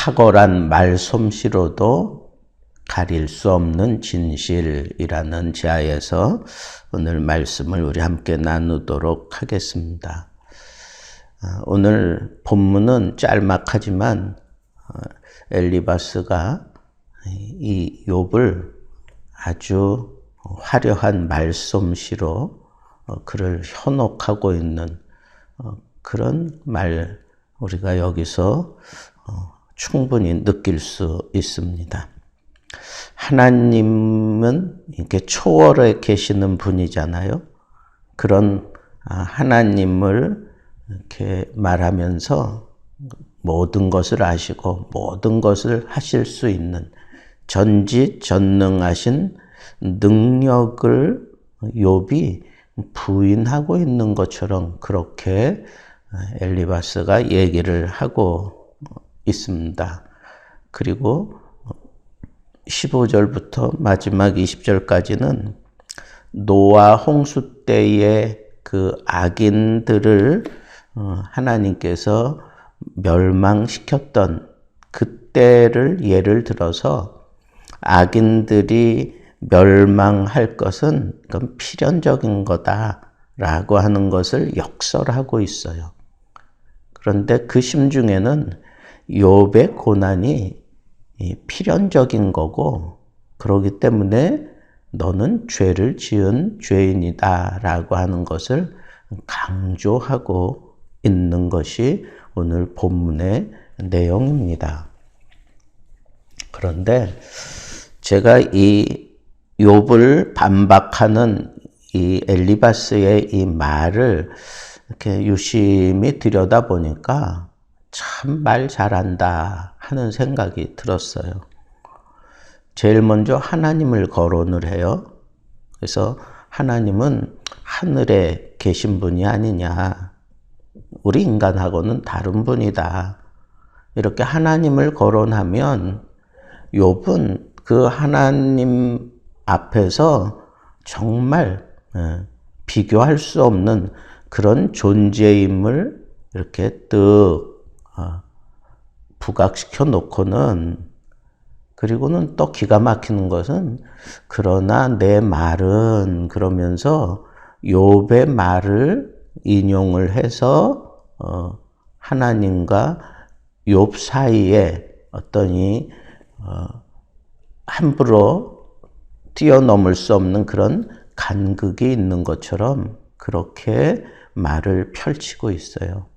탁월한 말솜씨로도 가릴 수 없는 진실이라는 지하에서 오늘 말씀을 우리 함께 나누도록 하겠습니다. 아, 오늘 본문은 짤막하지만 어, 엘리바스가 이 욥을 아주 화려한 말솜씨로 어, 그를 현혹하고 있는 어, 그런 말 우리가 여기서 충분히 느낄 수 있습니다. 하나님은 이렇게 초월에 계시는 분이잖아요. 그런 아, 하나님을 이렇게 말하면서 모든 것을 아시고 모든 것을 하실 수 있는 전지전능하신 능력을 욥이 부인하고 있는 것처럼 그렇게 엘리바스가 얘기를 하고 있습니다. 그리고 15절부터 마지막 20절까지는 노아 홍수 때의 그 악인들을 어, 하나님께서 멸망시켰던 그때를 예를 들어서 악인들이 멸망할 것은 그건 필연적인 거다라고 하는 것을 역설하고 있어요. 그런데 그 심중에는 욥의 고난이 필연적인 거고 그러기 때문에 너는 죄를 지은 죄인이다라고 하는 것을 강조하고 있는 것이 오늘 본문의 내용입니다. 그런데 제가 이 욥을 반박하는 이 엘리바스의 이 말을 이렇게 유심히 들여다 보니까 참 말 잘한다 하는 생각이 들었어요. 제일 먼저 하나님을 거론을 해요. 그래서 하나님은 하늘에 계신 분이 아니냐. 우리 인간하고는 다른 분이다. 이렇게 하나님을 거론하면 욥은 그 하나님 앞에서 정말 예, 비교할 수 없는 그런 존재임을 이렇게 뜩 어, 부각시켜 놓고는 그리고는 또 기가 막히는 것은 그러나 내 말은 그러면서 욥의 말을 인용을 해서 어 하나님과 욥 사이에 어떤 이어 함부로 뛰어넘을 수 없는 그런 간극이 있는 것처럼 그렇게 말을 펼치고 있어요.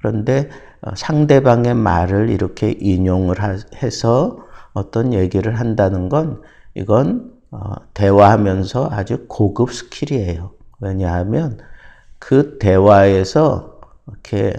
그런데 어, 상대방의 말을 이렇게 인용을 해서 어떤 얘기를 한다는 건 이건 어, 대화하면서 아주 고급 스킬이에요. 왜냐하면 그 대화에서 이렇게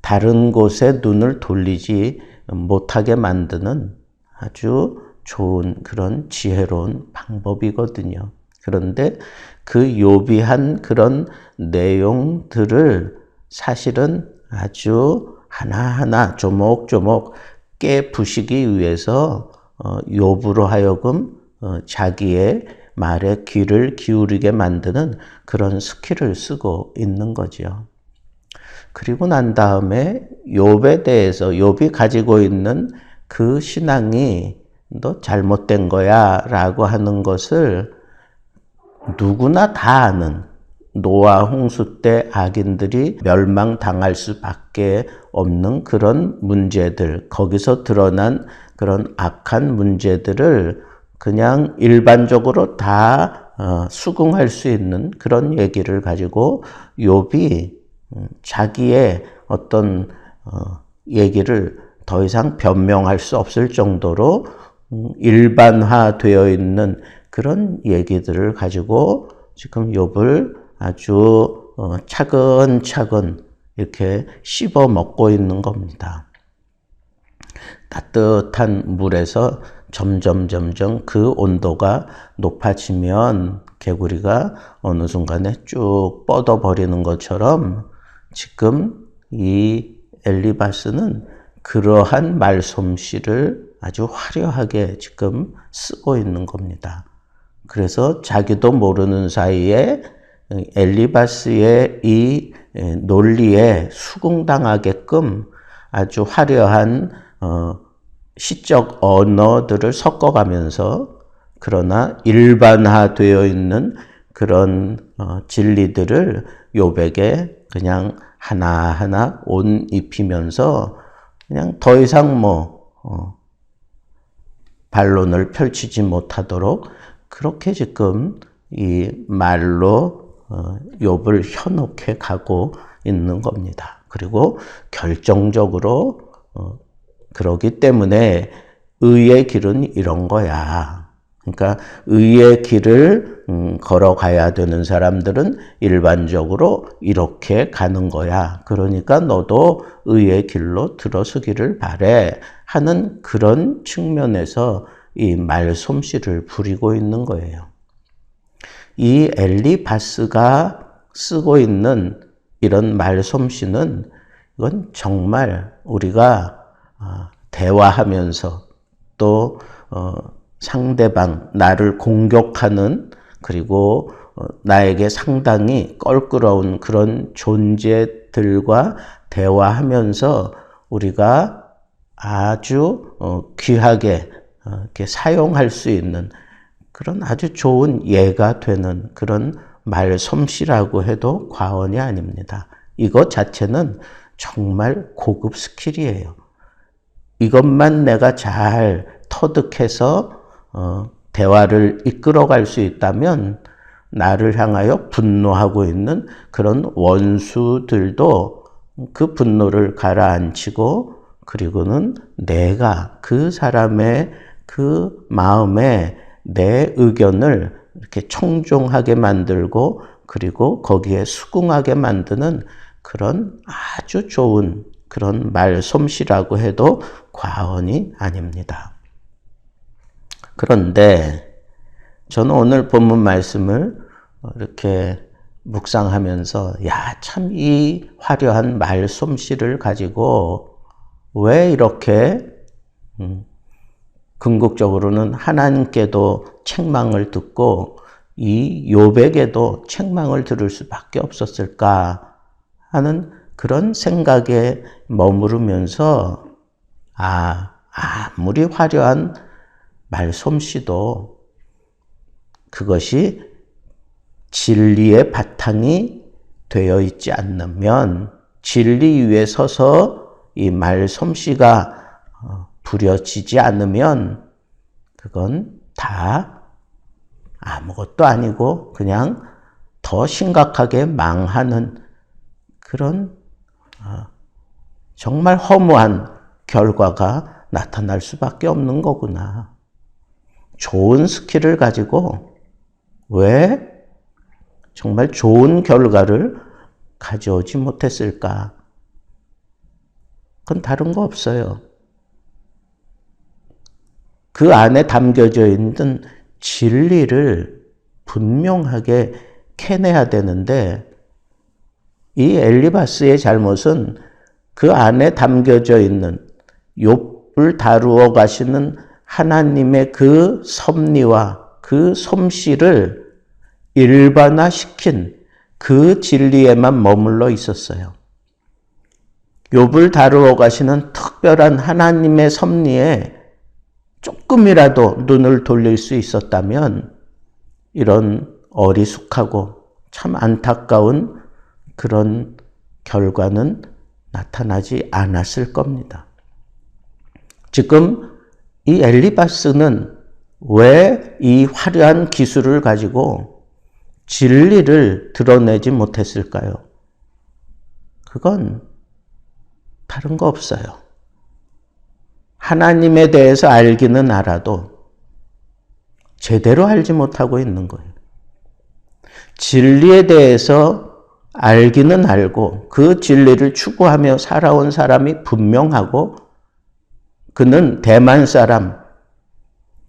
다른 곳에 눈을 돌리지 못하게 만드는 아주 좋은 그런 지혜로운 방법이거든요. 그런데 그 요비한 그런 내용들을 사실은 아주 하나하나 조목조목 깨부시기 위해서 어, 요부로 하여금 어, 자기의 말에 귀를 기울이게 만드는 그런 스킬을 쓰고 있는 거죠. 그리고 난 다음에 욥에 대해서 욥이 가지고 있는 그 신앙이 너 잘못된 거야라고 하는 것을 누구나 다 아는 노아 홍수 때 악인들이 멸망당할 수밖에 없는 그런 문제들, 거기서 드러난 그런 악한 문제들을 그냥 일반적으로 다 어, 수긍할 수 있는 그런 얘기를 가지고 욥이 음, 자기의 어떤 어, 얘기를 더 이상 변명할 수 없을 정도로 음, 일반화되어 있는 그런 얘기들을 가지고 지금 욥을 아주 어, 차근차근 이렇게 씹어 먹고 있는 겁니다. 따뜻한 물에서 점점 점점 그 온도가 높아지면 개구리가 어느 순간에 쭉 뻗어버리는 것처럼 지금 이 엘리바스는 그러한 말솜씨를 아주 화려하게 지금 쓰고 있는 겁니다. 그래서 자기도 모르는 사이에 엘리바스의 이 논리에 수긍당하게끔 아주 화려한 어, 시적 언어들을 섞어가면서 그러나 일반화되어 있는 그런 어, 진리들을 요백에 그냥 하나하나 온 입히면서 그냥 더 이상 뭐 어, 반론을 펼치지 못하도록 그렇게 지금 이 말로 어, 욥을 현혹해 가고 있는 겁니다. 그리고 결정적으로 어, 그러기 때문에 의의 길은 이런 거야. 그러니까 의의 길을 음, 걸어가야 되는 사람들은 일반적으로 이렇게 가는 거야. 그러니까 너도 의의 길로 들어서기를 바래 하는 그런 측면에서 이 말솜씨를 부리고 있는 거예요. 이 엘리바스가 쓰고 있는 이런 말솜씨는 이건 정말 우리가 어, 대화하면서 또 어, 상대방 나를 공격하는 그리고 어, 나에게 상당히 껄끄러운 그런 존재들과 대화하면서 우리가 아주 귀하게 이렇게 사용할 수 있는 그런 아주 좋은 예가 되는 그런 말 솜씨라고 해도 과언이 아닙니다. 이것 자체는 정말 고급 스킬이에요. 이것만 내가 잘 터득해서 어, 대화를 이끌어갈 수 있다면 나를 향하여 분노하고 있는 그런 원수들도 그 분노를 가라앉히고 그리고는 내가 그 사람의 그 마음에 내 의견을 이렇게 청종하게 만들고 그리고 거기에 수긍하게 만드는 그런 아주 좋은 그런 말솜씨라고 해도 과언이 아닙니다. 그런데 저는 오늘 본문 말씀을 이렇게 묵상하면서 야, 참 이 화려한 말솜씨를 가지고 왜 이렇게 음, 궁극적으로는 하나님께도 책망을 듣고 이 요백에도 책망을 들을 수밖에 없었을까 하는 그런 생각에 머무르면서 아 아무리 화려한 말솜씨도 그것이 진리의 바탕이 되어 있지 않으면 진리 위에 서서 이 말솜씨가 부려지지 않으면 그건 다 아무것도 아니고 그냥 더 심각하게 망하는 그런 어, 정말 허무한 결과가 나타날 수밖에 없는 거구나. 좋은 스킬을 가지고 왜 정말 좋은 결과를 가져오지 못했을까? 그건 다른 거 없어요. 그 안에 담겨져 있는 진리를 분명하게 캐내야 되는데 이 엘리바스의 잘못은 그 안에 담겨져 있는 욥을 다루어 가시는 하나님의 그 섭리와 그 솜씨를 일반화시킨 그 진리에만 머물러 있었어요. 욥을 다루어 가시는 특별한 하나님의 섭리에 조금이라도 눈을 돌릴 수 있었다면 이런 어리숙하고 참 안타까운 그런 결과는 나타나지 않았을 겁니다. 지금 이 엘리바스는 왜 이 화려한 기술을 가지고 진리를 드러내지 못했을까요? 그건 다른 거 없어요. 하나님에 대해서 알기는 알아도 제대로 알지 못하고 있는 거예요. 진리에 대해서 알기는 알고 그 진리를 추구하며 살아온 사람이 분명하고 그는 대만 사람,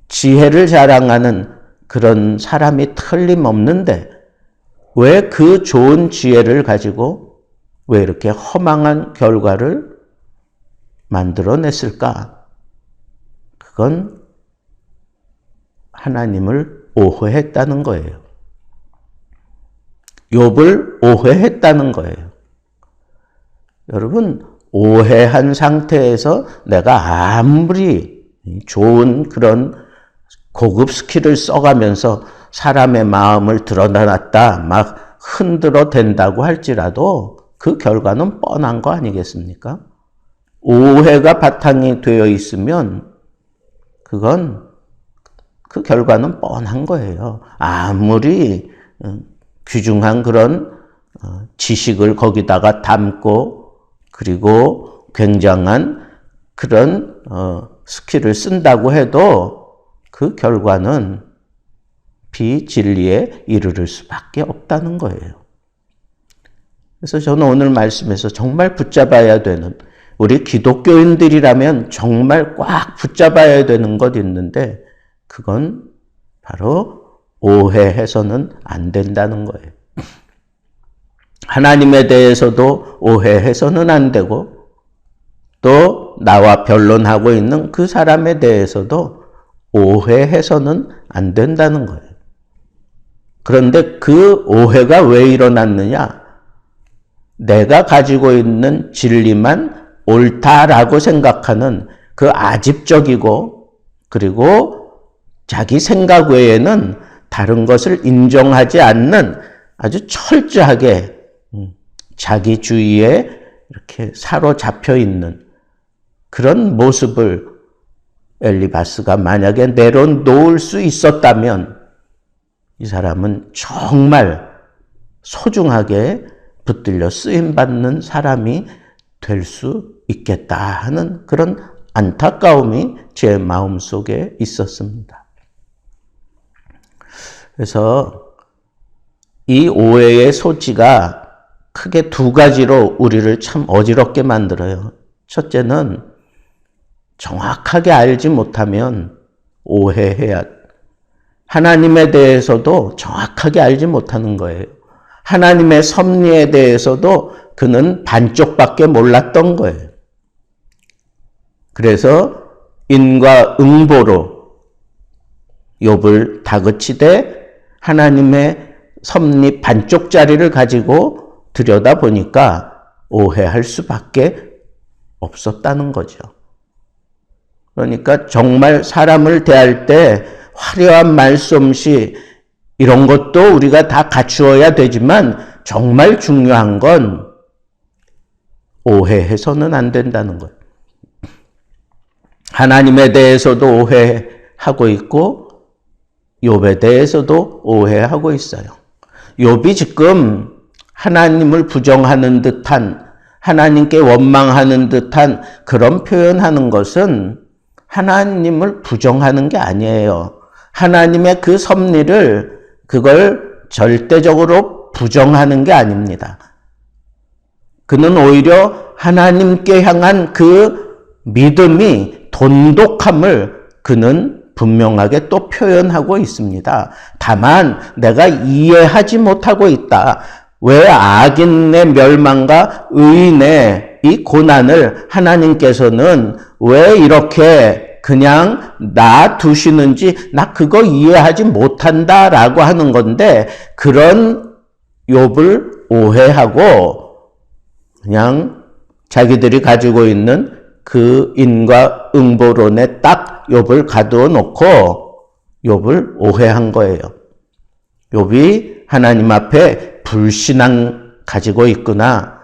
지혜를 자랑하는 그런 사람이 틀림없는데 왜 그 좋은 지혜를 가지고 왜 이렇게 허망한 결과를 만들어냈을까? 그건 하나님을 오해했다는 거예요. 욥을 오해했다는 거예요. 여러분 오해한 상태에서 내가 아무리 좋은 그런 고급 스킬을 써가면서 사람의 마음을 드러났다, 막 흔들어 댄다고 할지라도 그 결과는 뻔한 거 아니겠습니까? 오해가 바탕이 되어 있으면 그건 그 결과는 뻔한 거예요. 아무리 어, 귀중한 그런 어, 지식을 거기다가 담고 그리고 굉장한 그런 어, 스킬을 쓴다고 해도 그 결과는 비진리에 이르를 수밖에 없다는 거예요. 그래서 저는 오늘 말씀에서 정말 붙잡아야 되는 우리 기독교인들이라면 정말 꽉 붙잡아야 되는 것 있는데 그건 바로 오해해서는 안 된다는 거예요. 하나님에 대해서도 오해해서는 안 되고 또 나와 변론하고 있는 그 사람에 대해서도 오해해서는 안 된다는 거예요. 그런데 그 오해가 왜 일어났느냐? 내가 가지고 있는 진리만 옳다라고 생각하는 그 아집적이고 그리고 자기 생각 외에는 다른 것을 인정하지 않는 아주 철저하게 음, 자기 주의에 이렇게 사로잡혀 있는 그런 모습을 엘리바스가 만약에 내려놓을 수 있었다면 이 사람은 정말 소중하게 붙들려 쓰임받는 사람이 될 수 있겠다 하는 그런 안타까움이 제 마음 속에 있었습니다. 그래서 이 오해의 소지가 크게 두 가지로 우리를 참 어지럽게 만들어요. 첫째는 정확하게 알지 못하면 오해해야 하나님에 대해서도 정확하게 알지 못하는 거예요. 하나님의 섭리에 대해서도 그는 반쪽밖에 몰랐던 거예요. 그래서 인과 응보로 욥을 다그치되 하나님의 섭리 반쪽짜리를 가지고 들여다 보니까 오해할 수밖에 없었다는 거죠. 그러니까 정말 사람을 대할 때 화려한 말솜씨 이런 것도 우리가 다 갖추어야 되지만 정말 중요한 건 오해해서는 안 된다는 것. 하나님에 대해서도 오해하고 있고 욥에 대해서도 오해하고 있어요. 욥이 지금 하나님을 부정하는 듯한 하나님께 원망하는 듯한 그런 표현하는 것은 하나님을 부정하는 게 아니에요. 하나님의 그 섭리를 그걸 절대적으로 부정하는 게 아닙니다. 그는 오히려 하나님께 향한 그 믿음이 돈독함을 그는 분명하게 또 표현하고 있습니다. 다만 내가 이해하지 못하고 있다. 왜 악인의 멸망과 의인의 이 고난을 하나님께서는 왜 이렇게 그냥 놔두시는지 나 그거 이해하지 못한다라고 하는 건데 그런 욥을 오해하고 그냥 자기들이 가지고 있는 그 인과 응보론에 딱 욥을 가두어 놓고 욥을 오해한 거예요. 욥이 하나님 앞에 불신앙 가지고 있구나.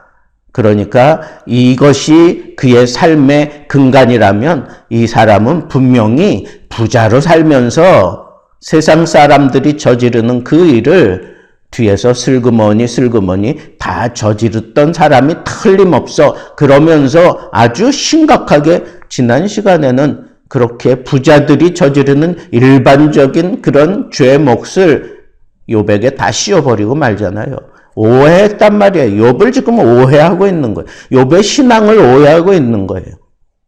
그러니까 이것이 그의 삶의 근간이라면 이 사람은 분명히 부자로 살면서 세상 사람들이 저지르는 그 일을 뒤에서 슬그머니 슬그머니 다 저지르던 사람이 틀림없어 그러면서 아주 심각하게 지난 시간에는 그렇게 부자들이 저지르는 일반적인 그런 죄 몫을 요백에 다 씌워버리고 말잖아요. 오해했단 말이에요. 욥을 지금 오해하고 있는 거예요. 욥의 신앙을 오해하고 있는 거예요.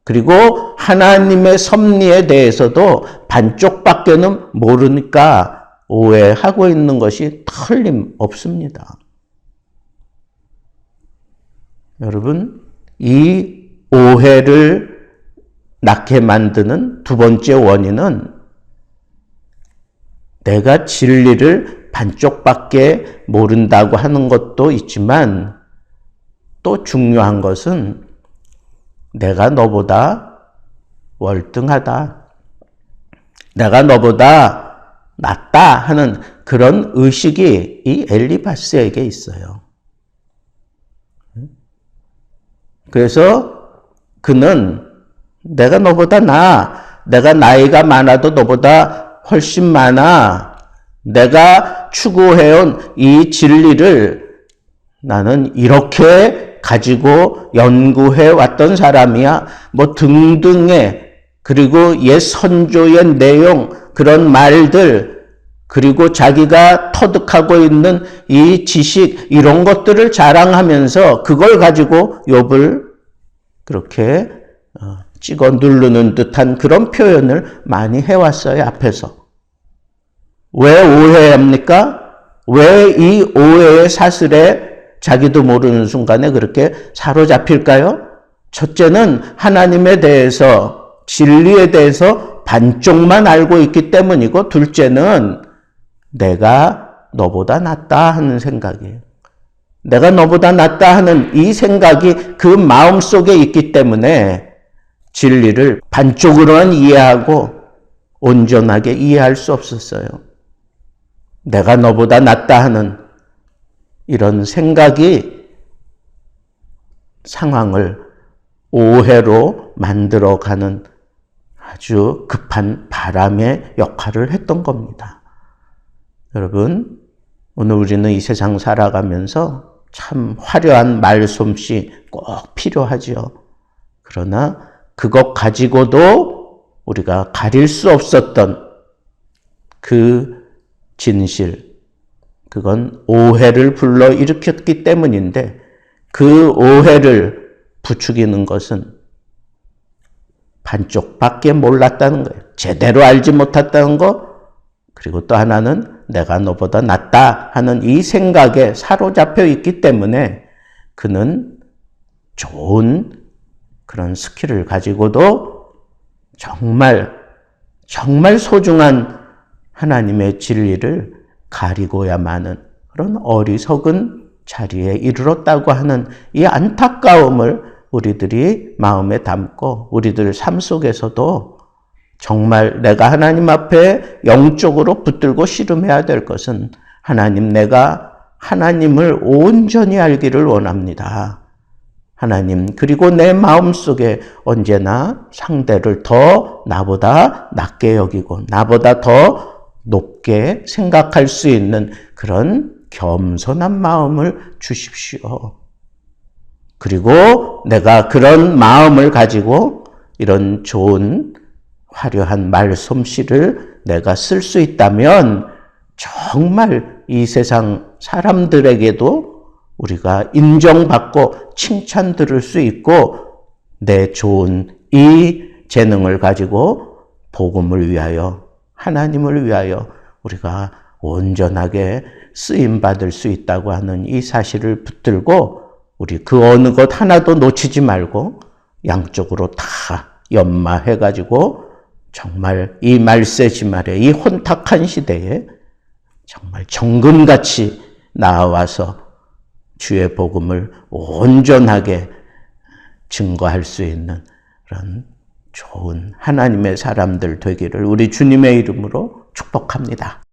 그리고 하나님의 섭리에 대해서도 반쪽밖에는 모르니까 오해하고 있는 것이 틀림없습니다. 여러분, 이 오해를 낳게 만드는 두 번째 원인은 내가 진리를 반쪽밖에 모른다고 하는 것도 있지만 또 중요한 것은 내가 너보다 월등하다. 내가 너보다 낫다 하는 그런 의식이 이 엘리바스에게 있어요. 그래서 그는 내가 너보다 나, 내가 나이가 많아도 너보다 훨씬 많아. 내가 추구해온 이 진리를 나는 이렇게 가지고 연구해 왔던 사람이야. 뭐 등등의 그리고 옛 선조의 내용 그런 말들 그리고 자기가 터득하고 있는 이 지식 이런 것들을 자랑하면서 그걸 가지고 욥을 그렇게 어, 찍어 누르는 듯한 그런 표현을 많이 해왔어요 앞에서 왜 오해합니까? 왜 이 오해의 사슬에 자기도 모르는 순간에 그렇게 사로잡힐까요? 첫째는 하나님에 대해서 진리에 대해서 반쪽만 알고 있기 때문이고 둘째는 내가 너보다 낫다 하는 생각이에요. 내가 너보다 낫다 하는 이 생각이 그 마음 속에 있기 때문에 진리를 반쪽으로만 이해하고 온전하게 이해할 수 없었어요. 내가 너보다 낫다 하는 이런 생각이 상황을 오해로 만들어가는 아주 급한 바람의 역할을 했던 겁니다. 여러분, 오늘 우리는 이 세상 살아가면서 참 화려한 말솜씨 꼭 필요하죠. 그러나 그것 가지고도 우리가 가릴 수 없었던 그 진실, 그건 오해를 불러 일으켰기 때문인데 그 오해를 부추기는 것은 반쪽밖에 몰랐다는 거예요. 제대로 알지 못했다는 거, 그리고 또 하나는 내가 너보다 낫다 하는 이 생각에 사로잡혀 있기 때문에 그는 좋은 그런 스킬을 가지고도 정말, 정말 소중한 하나님의 진리를 가리고야만은 그런 어리석은 자리에 이르렀다고 하는 이 안타까움을 우리들이 마음에 담고 우리들 삶 속에서도 정말 내가 하나님 앞에 영적으로 붙들고 씨름해야 될 것은 하나님 내가 하나님을 온전히 알기를 원합니다. 하나님, 그리고 내 마음 속에 언제나 상대를 더 나보다 낮게 여기고, 나보다 더 높게 생각할 수 있는 그런 겸손한 마음을 주십시오. 그리고 내가 그런 마음을 가지고 이런 좋은 화려한 말 솜씨를 내가 쓸 수 있다면 정말 이 세상 사람들에게도 우리가 인정받고 칭찬 들을 수 있고 내 좋은 이 재능을 가지고 복음을 위하여 하나님을 위하여 우리가 온전하게 쓰임 받을 수 있다고 하는 이 사실을 붙들고 우리 그 어느 것 하나도 놓치지 말고 양쪽으로 다 연마해 가지고 정말 이 말세지 말에 이 혼탁한 시대에 정말 정금같이 나와서 주의 복음을 온전하게 증거할 수 있는 그런 좋은 하나님의 사람들 되기를 우리 주님의 이름으로 축복합니다.